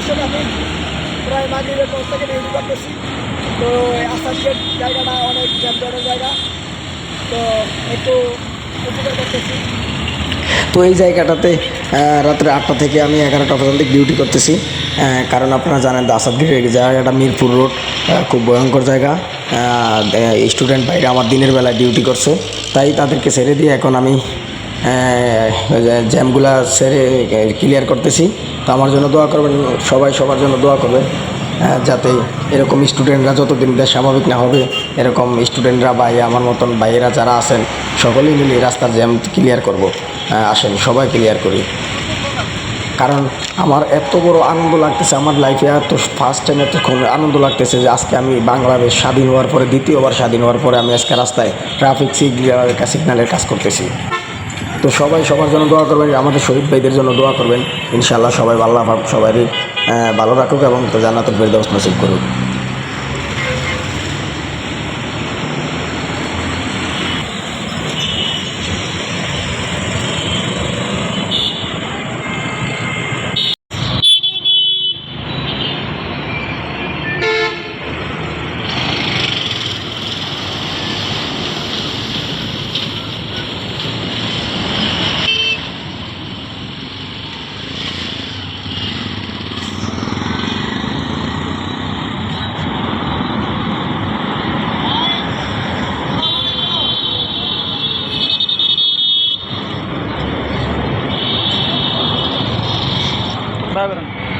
দর্শক আমি প্রায় থেকে তো জায়গাটা, অনেক জায়গা। তো একটু করতেছি। তো এই জায়গাটাতে রাত্রে আটটা থেকে আমি এগারোটা পর্যন্ত ডিউটি করতেছি। কারণ আপনারা জানেন আসাদগিরির জায়গাটা মিরপুর রোড খুব ভয়ঙ্কর জায়গা। স্টুডেন্ট বাইরে আমার দিনের বেলা ডিউটি করছে। তাই তাদেরকে ছেড়ে দিয়ে এখন আমি জ্যামগুলা সেরে ক্লিয়ার করতেছি। তো আমার জন্য দোয়া করবেন, সবাই সবার জন্য দোয়া করবেন যাতে এরকম স্টুডেন্টরা যতদিন দেশ স্বাভাবিক না হবে, এরকম স্টুডেন্টরা বা আমার মতন ভাইয়েরা যারা আছেন, সকলেই মিলে রাস্তার জ্যাম ক্লিয়ার করব। আসেন, সবাই ক্লিয়ার করি। কারণ আমার এত বড় আনন্দ লাগতেছে আমার লাইফে এত ফার্স্ট টাইম এত আনন্দ লাগতেছে যে আজকে আমি বাংলাদেশ স্বাধীন হওয়ার পরে, দ্বিতীয়বার স্বাধীন হওয়ার পরে আমি আজকে রাস্তায় ট্রাফিক সিগন্যালের কাজ করতেছি। তো সবাই সবার জন্য দোয়া করবেন, আমাদের শহীদ ভাইদের জন্য দোয়া করবেন। ইনশাআল্লাহ সবাই আল্লাহ সবারই ভালো রাখুক এবং জান্নাতুল ফেরদাউস নসিব করুক। Bye, Varun.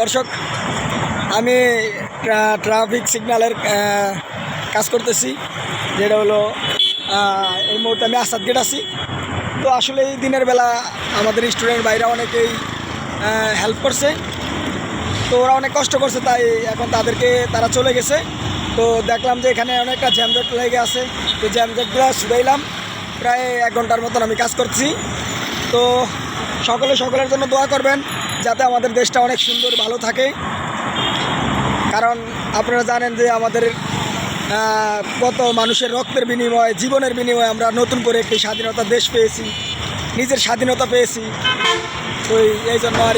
দর্শক, আমি ট্রাফিক সিগন্যালের কাজ করতেছি, যেটা হলো এই মুহূর্তে আমি আসাদ গেট আছি। তো আসলে এই দিনের বেলা আমাদের স্টুডেন্ট বাইরা অনেকেই হেল্প করছে। তো ওরা অনেক কষ্ট করছে, তাই এখন তাদেরকে তারা চলে গেছে। তো দেখলাম যে এখানে অনেকটা জ্যামজট লেগে আছে। তো জ্যামজটগুলো শুধাইলাম। প্রায় এক ঘণ্টার মতন আমি কাজ করছি। তো সকলে সকলের জন্য দোয়া করবেন যাতে আমাদের দেশটা অনেক সুন্দর, ভালো থাকে। কারণ আপনারা জানেন যে আমাদের কত মানুষের রক্তের বিনিময়ে, জীবনের বিনিময়ে আমরা নতুন করে একটি স্বাধীনতা দেশ পেয়েছি, নিজের স্বাধীনতা পেয়েছি। তো এই- জন্য আর